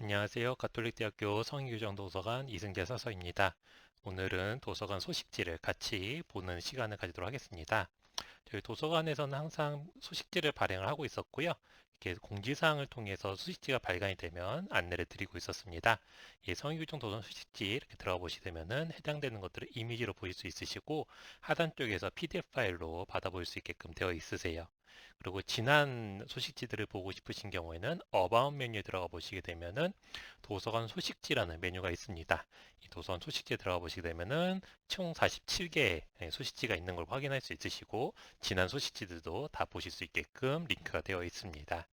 안녕하세요. 가톨릭대학교 성의교정도서관 이승재 사서입니다. 오늘은 도서관 소식지를 같이 보는 시간을 가지도록 하겠습니다. 저희 도서관에서는 항상 소식지를 발행을 하고 있었고요. 이렇게 공지사항을 통해서 소식지가 발간이 되면 안내를 드리고 있었습니다. 이 성의교정 도서관 소식지 이렇게 들어가 보시게 되면은 해당되는 것들을 이미지로 보실 수 있으시고 하단 쪽에서 PDF 파일로 받아볼 수 있게끔 되어 있으세요. 그리고 지난 소식지들을 보고 싶으신 경우에는 어바웃 메뉴에 들어가 보시게 되면은 도서관 소식지라는 메뉴가 있습니다. 이 도서관 소식지에 들어가 보시게 되면은 총 47개의 소식지가 있는 걸 확인할 수 있으시고 지난 소식지들도 다 보실 수 있게끔 링크가 되어 있습니다.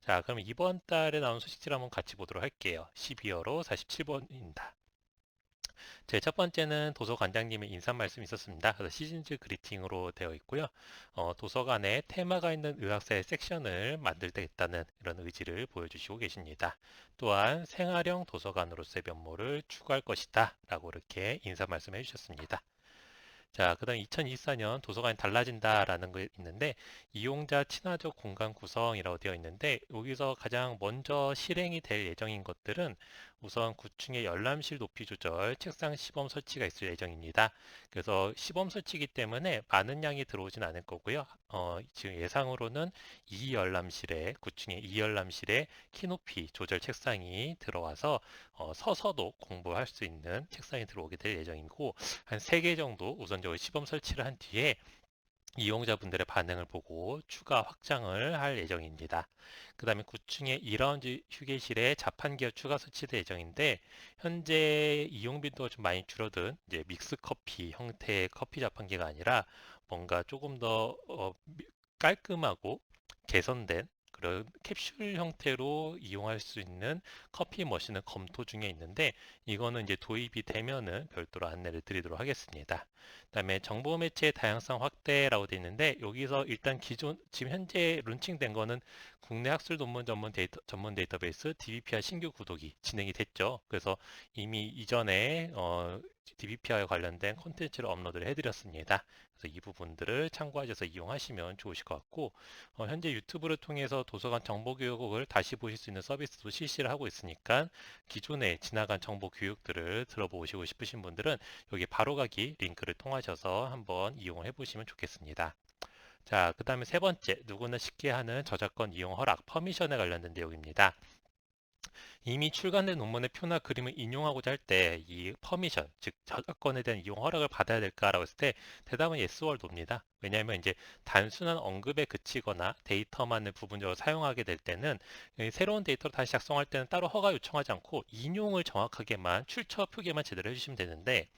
자, 그럼 이번 달에 나온 소식지를 한번 같이 보도록 할게요. 12월호 47번입니다. 제 첫 번째는 도서관장님의 인사 말씀이 있었습니다. 그래서 시즌즈 그리팅으로 되어 있고요. 어, 도서관에 테마가 있는 의학사의 섹션을 만들겠다는 이런 의지를 보여주시고 계십니다. 또한 생활형 도서관으로서의 면모를 추구할 것이다 라고 이렇게 인사 말씀해 주셨습니다. 자, 그 다음 2024년 도서관이 달라진다라는 거 있는데 이용자 친화적 공간 구성이라고 되어 있는데 여기서 가장 먼저 실행이 될 예정인 것들은 우선 9층에 열람실 높이 조절 책상 시범 설치가 있을 예정입니다. 그래서 시범 설치이기 때문에 많은 양이 들어오진 않을 거고요. 어, 지금 예상으로는 이 열람실에 9층에 이 열람실에 키높이 조절 책상이 들어와서 어, 서서도 공부할 수 있는 책상이 들어오게 될 예정이고 한 3개 정도 우선 적으로 시범 설치를 한 뒤에 이용자분들의 반응을 보고 추가 확장을 할 예정입니다. 그 다음에 9층에 2라운지 휴게실에 자판기가 추가 설치될 예정인데 현재 이용 빈도가 좀 많이 줄어든 이제 믹스 커피 형태의 커피 자판기가 아니라 뭔가 조금 더 어, 깔끔하고 개선된 그런 캡슐 형태로 이용할 수 있는 커피 머신을 검토 중에 있는데 이거는 이제 도입이 되면은 별도로 안내를 드리도록 하겠습니다. 그다음에 정보 매체의 다양성 확대라고 되어 있는데 여기서 일단 기존 지금 현재 론칭된 거는 국내 학술 논문 전문 데이터 전문 데이터베이스 DBPR 신규 구독이 진행이 됐죠. 그래서 이미 이전에 어, DBPR에 관련된 콘텐츠를 업로드를 해드렸습니다. 그래서 이 부분들을 참고하셔서 이용하시면 좋으실 것 같고 어, 현재 유튜브를 통해서 도서관 정보 교육을 다시 보실 수 있는 서비스도 실시를 하고 있으니까 기존에 지나간 정보 교육들을 들어보시고 싶으신 분들은 여기 바로가기 링크를 통하셔서 한번 이용을 해보시면 좋겠습니다. 자, 그 다음에 세 번째, 누구나 쉽게 하는 저작권 이용 허락, 퍼미션에 관련된 내용입니다. 이미 출간된 논문의 표나 그림을 인용하고자 할 때 이 퍼미션, 즉 저작권에 대한 이용 허락을 받아야 될까라고 했을 때 대답은 yes or no입니다. 왜냐하면 이제 단순한 언급에 그치거나 데이터만을 부분적으로 사용하게 될 때는 새로운 데이터를 다시 작성할 때는 따로 허가 요청하지 않고 인용을 정확하게만 출처 표기만 제대로 해주시면 되는데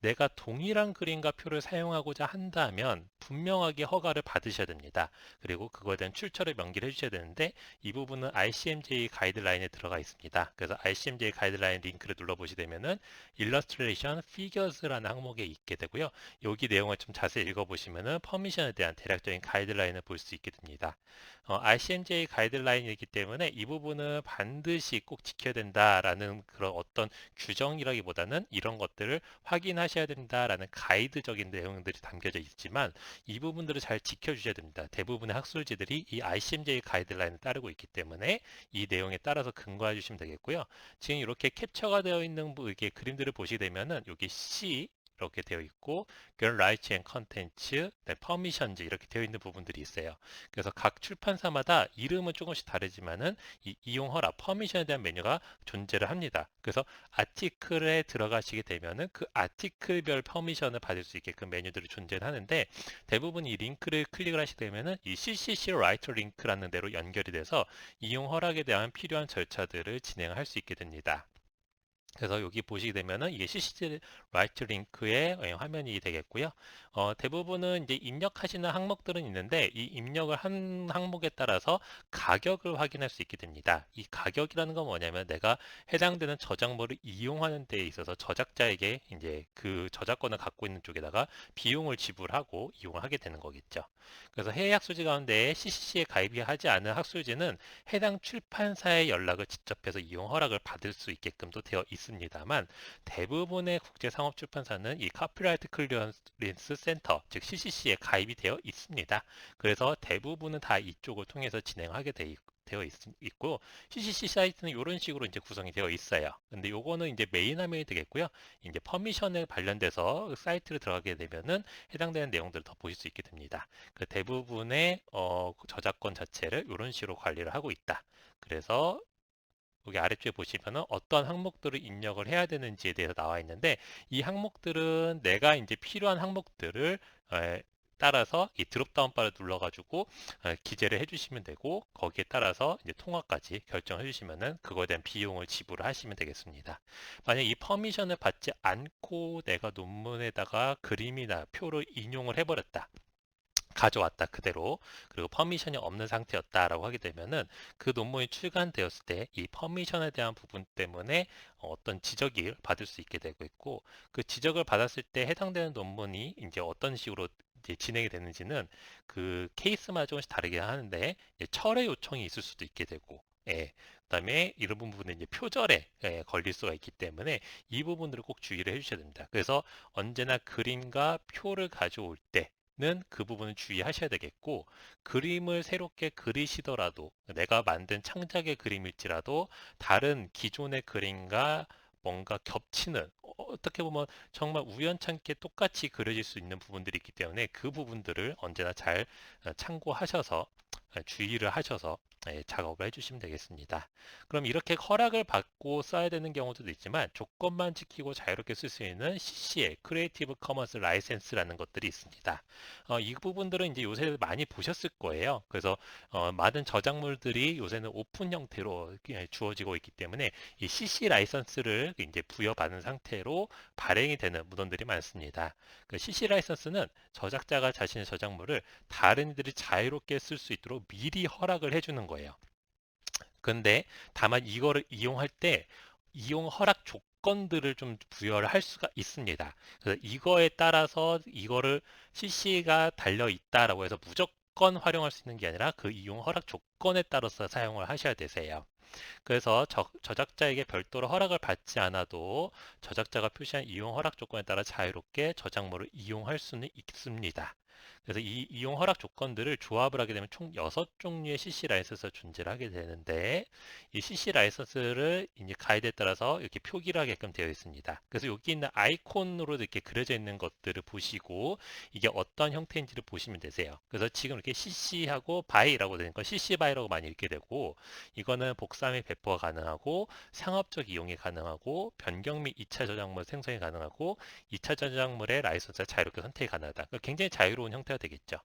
내가 동일한 그림과 표를 사용하고자 한다면 분명하게 허가를 받으셔야 됩니다. 그리고 그거에 대한 출처를 명기를 해주셔야 되는데 이 부분은 ICMJ 가이드라인에 들어가 있습니다. 그래서 ICMJ 가이드라인 링크를 눌러보시게 되면은 Illustration Figures라는 항목에 있게 되고요. 여기 내용을 좀 자세히 읽어보시면은 퍼미션에 대한 대략적인 가이드라인을 볼 수 있게 됩니다. 어, ICMJ 가이드라인이기 때문에 이 부분은 반드시 꼭 지켜야 된다라는 그런 어떤 규정이라기보다는 이런 것들을 확인하셔야 된다라는 가이드적인 내용들이 담겨져 있지만 이 부분들을 잘 지켜주셔야 됩니다. 대부분의 학술지들이 이 ICMJ 가이드라인을 따르고 있기 때문에 이 내용에 따라서 근거해 주시면 되겠고요. 지금 이렇게 캡처가 되어 있는 뭐 이게 그림들을 보시게 되면은 여기 C 이렇게 되어 있고 그런 라이츠 앤 컨텐츠, 네, 퍼미션즈 이렇게 되어 있는 부분들이 있어요. 그래서 각 출판사마다 이름은 조금씩 다르지만은 이 이용 허락, 퍼미션에 대한 메뉴가 존재를 합니다. 그래서 아티클에 들어가시게 되면은 그 아티클별 퍼미션을 받을 수 있게끔 메뉴들이 존재를 하는데 대부분 이 링크를 클릭을 하시게 되면은 이 CCC 라이트 링크라는 데로 연결이 돼서 이용 허락에 대한 필요한 절차들을 진행할 수 있게 됩니다. 그래서 여기 보시게 되면은 이게 CCG 라이트 링크의 화면이 되겠고요. 어, 대부분은 이제 입력하시는 항목들은 있는데 이 입력을 한 항목에 따라서 가격을 확인할 수 있게 됩니다. 이 가격이라는 건 뭐냐면 내가 해당되는 저작물을 이용하는 데 있어서 저작자에게 이제 그 저작권을 갖고 있는 쪽에다가 비용을 지불하고 이용을 하게 되는 거겠죠. 그래서 해외 학술지 가운데 CCC에 가입이 하지 않은 학술지는 해당 출판사의 연락을 직접 해서 이용 허락을 받을 수 있게끔도 되어 있습니다 만 대부분의 국제 상업 출판사는 이 카피라이트 클리어런스 센터, 즉 CCC에 가입이 되어 있습니다. 그래서 대부분은 다 이쪽을 통해서 진행하게 돼 되어 있, 고 CCC 사이트는 이런 식으로 이제 구성이 되어 있어요. 근데 요거는 이제 메인 화면이 되겠고요. 이제 퍼미션에 관련돼서 사이트를 들어가게 되면은 해당되는 내용들을 더 보실 수 있게 됩니다. 그 대부분의 어, 저작권 자체를 이런 식으로 관리를 하고 있다. 그래서 여기 아래쪽에 보시면은 어떤 항목들을 입력을 해야 되는지에 대해서 나와 있는데 이 항목들은 내가 이제 필요한 항목들을 따라서 이 드롭다운 바를 눌러가지고 기재를 해주시면 되고 거기에 따라서 이제 통화까지 결정해 주시면은 그거에 대한 비용을 지불을 하시면 되겠습니다. 만약 이 퍼미션을 받지 않고 내가 논문에다가 그림이나 표를 인용을 해버렸다. 가져왔다 그대로 그리고 퍼미션이 없는 상태였다라고 하게 되면은 그 논문이 출간되었을 때 이 퍼미션에 대한 부분 때문에 어떤 지적을 받을 수 있게 되고 있고 그 지적을 받았을 때 해당되는 논문이 이제 어떤 식으로 진행이 되는지는 그 케이스마다 조금씩 다르게 하는데 철회 요청이 있을 수도 있게 되고 예. 그다음에 이런 부분은 이제 표절에 예, 걸릴 수가 있기 때문에 이 부분들을 꼭 주의를 해주셔야 됩니다. 그래서 언제나 그림과 표를 가져올 때 는그 부분을 주의하셔야 되겠고 그림을 새롭게 그리시더라도 내가 만든 창작의 그림일지라도 다른 기존의 그림과 뭔가 겹치는 어, 어떻게 보면 정말 우연찮게 똑같이 그려질 수 있는 부분들이 있기 때문에 그 부분들을 언제나 잘 어, 참고하셔서 어, 주의를 하셔서 예, 작업을 해주시면 되겠습니다. 그럼 이렇게 허락을 받고 써야 되는 경우도 있지만 조건만 지키고 자유롭게 쓸 수 있는 CCL, 크리에이티브 커먼스 라이센스라는 것들이 있습니다. 어, 이 부분들은 이제 요새 많이 보셨을 거예요. 그래서 어, 많은 저작물들이 요새는 오픈 형태로 주어지고 있기 때문에 이 CC 라이선스를 이제 부여받은 상태로 발행이 되는 문헌들이 많습니다. 그 CC 라이선스는 저작자가 자신의 저작물을 다른 이들이 자유롭게 쓸 수 있도록 미리 허락을 해주는 거예요. 근데 다만 이거를 이용할 때 이용 허락 조건들을 좀 부여를 할 수가 있습니다. 그래서 이거에 따라서 이거를 CC가 달려 있다라고 해서 무조건 활용할 수 있는 게 아니라 그 이용 허락 조건에 따라서 사용을 하셔야 되세요. 그래서 저, 저작자에게 별도로 허락을 받지 않아도 저작자가 표시한 이용 허락 조건에 따라 자유롭게 저작물을 이용할 수는 있습니다. 그래서 이 이용 허락 조건들을 조합을 하게 되면 총 6종류의 CC 라이선스가 존재를 하게 되는데 이 CC 라이선스를 이제 가이드에 따라서 이렇게 표기를 하게끔 되어 있습니다. 그래서 여기 있는 아이콘으로 이렇게 그려져 있는 것들을 보시고 이게 어떤 형태인지를 보시면 되세요. 그래서 지금 이렇게 CC하고 바이라고 되는 건 CC 바이라고 많이 읽게 되고 이거는 복사 및 배포가 가능하고 상업적 이용이 가능하고 변경 및 2차 저작물 생성이 가능하고 2차 저작물의 라이선스가 자유롭게 선택이 가능하다. 그러니까 굉장히 자유로운 형태 가 해야 되겠죠.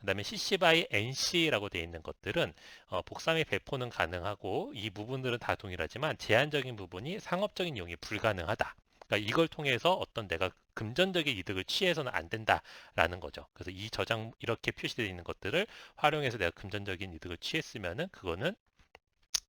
그 다음에 CC by NC라고 되어 있는 것들은 어, 복사 및 배포는 가능하고 이 부분들은 다 동일하지만 제한적인 부분이 상업적인 이용이 불가능하다. 그러니까 이걸 통해서 어떤 내가 금전적인 이득을 취해서는 안 된다라는 거죠. 그래서 이 저장 이렇게 표시되어 있는 것들을 활용해서 내가 금전적인 이득을 취했으면은 그거는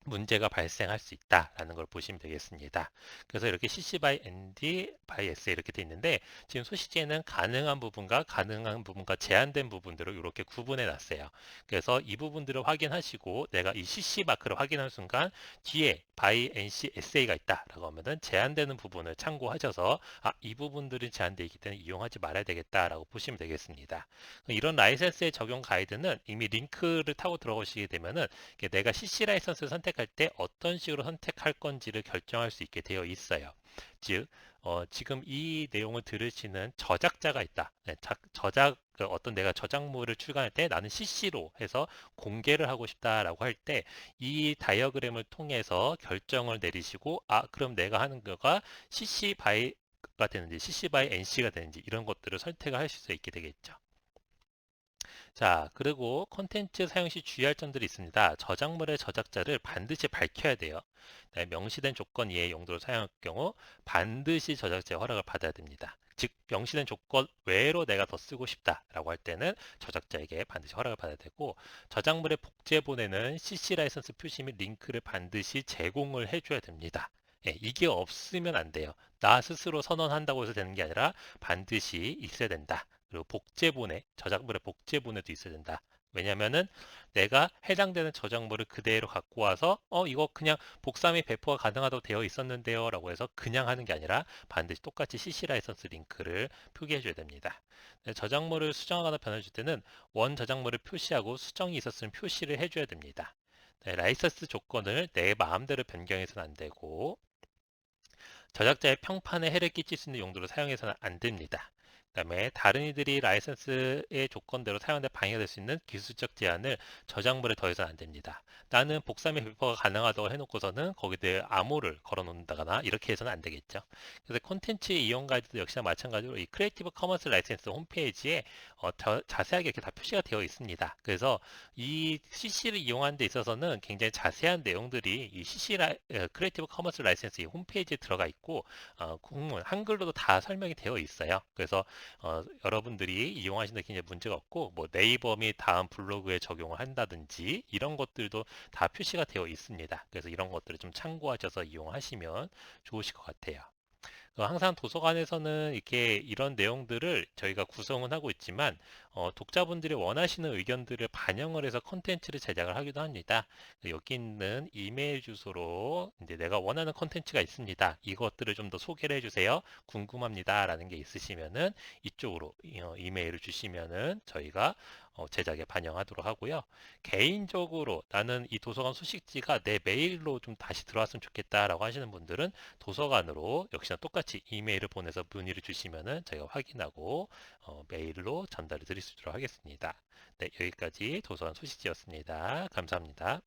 문제가 발생할 수 있다라는 걸 보시면 되겠습니다. 그래서 이렇게 CC by ND by S 이렇게 돼 있는데 지금 소식지에는 가능한 부분과 가능한 부분과 제한된 부분들을 이렇게 구분해 놨어요. 그래서 이 부분들을 확인하시고 내가 이 CC 마크를 확인하는 순간 뒤에 by NC SA가 있다라고 하면은 제한되는 부분을 참고하셔서 아, 이 부분들이 제한되어 있기 때문에 이용하지 말아야 되겠다라고 보시면 되겠습니다. 이런 라이센스의 적용 가이드는 이미 링크를 타고 들어오시게 되면은 내가 CC 라이센스를 선택 선택할 때 어떤 식으로 선택할 건지를 결정할 수 있게 되어 있어요. 즉, 어, 지금 이 내용을 들으시는 저작자가 있다. 네, 자, 저작 그 어떤 내가 저작물을 출간할 때 나는 CC로 해서 공개를 하고 싶다라고 할 때 이 다이어그램을 통해서 결정을 내리시고 아 그럼 내가 하는 거가 CC 바이가 되는지 CC 바이 NC가 되는지 이런 것들을 선택을 하실 수 있게 되겠죠. 자, 그리고 콘텐츠 사용 시 주의할 점들이 있습니다. 저작물의 저작자를 반드시 밝혀야 돼요. 네, 명시된 조건 이외의 용도로 사용할 경우 반드시 저작자의 허락을 받아야 됩니다. 즉 명시된 조건 외로 내가 더 쓰고 싶다라고 할 때는 저작자에게 반드시 허락을 받아야 되고 저작물의 복제본에는 CC 라이선스 표시 및 링크를 반드시 제공을 해줘야 됩니다. 예, 이게 없으면 안 돼요. 나 스스로 선언한다고 해서 되는 게 아니라 반드시 있어야 된다. 그리고 복제본에 저작물의 복제본에도 있어야 된다. 왜냐면은 내가 해당되는 저작물을 그대로 갖고 와서 어 이거 그냥 복사 및 배포가 가능하다고 되어 있었는데요 라고 해서 그냥 하는 게 아니라 반드시 똑같이 CC 라이선스 링크를 표기해 줘야 됩니다. 네, 저작물을 수정하거나 변화줄 때는 원 저작물을 표시하고 수정이 있었으면 표시를 해줘야 됩니다. 네, 라이선스 조건을 내 마음대로 변경해서는 안 되고 저작자의 평판에 해를 끼칠 수 있는 용도로 사용해서는 안 됩니다. 그다음에 다른 이들이 라이선스의 조건대로 사용에 방해가 될수 있는 기술적 제한을 저작물에 더해서는 안 됩니다. 나는 복사및 배포가 가능하다고 해놓고서는 거기에 암호를 걸어놓는다거나 이렇게 해서는 안 되겠죠. 그래서 콘텐츠 이용 가이드도 역시나 마찬가지로 이 크리에이티브 커먼스 라이센스 홈페이지에 어, 저- 자세하게 이렇게 다 표시가 되어 있습니다. 그래서 이 CC를 이용하는 데 있어서는 굉장히 자세한 내용들이 이 CC 라, 어, 크리에이티브 커먼스 라이센스 이 홈페이지에 들어가 있고 어, 한글로도 다 설명이 되어 있어요. 그래서 어, 여러분들이 이용하시는 데 굉장히 문제가 없고 뭐 네이버 및 다음 블로그에 적용을 한다든지 이런 것들도 다 표시가 되어 있습니다. 그래서 이런 것들을 좀 참고하셔서 이용하시면 좋으실 것 같아요. 어, 항상 도서관에서는 이렇게 이런 내용들을 저희가 구성은 하고 있지만 어, 독자분들이 원하시는 의견들을 반영을 해서 콘텐츠를 제작을 하기도 합니다. 여기 있는 이메일 주소로 이제 내가 원하는 콘텐츠가 있습니다. 이것들을 좀 더 소개를 해주세요. 궁금합니다. 라는 게 있으시면은 이쪽으로 이- 어, 이메일을 주시면은 저희가 어, 제작에 반영하도록 하고요. 개인적으로 나는 이 도서관 소식지가 내 메일로 좀 다시 들어왔으면 좋겠다라고 하시는 분들은 도서관으로 역시나 똑같이 이메일을 보내서 문의를 주시면은 저희가 확인하고 어, 메일로 전달을 드릴 수 있도록 하겠습니다. 네, 여기까지 도서관 소식지였습니다. 감사합니다.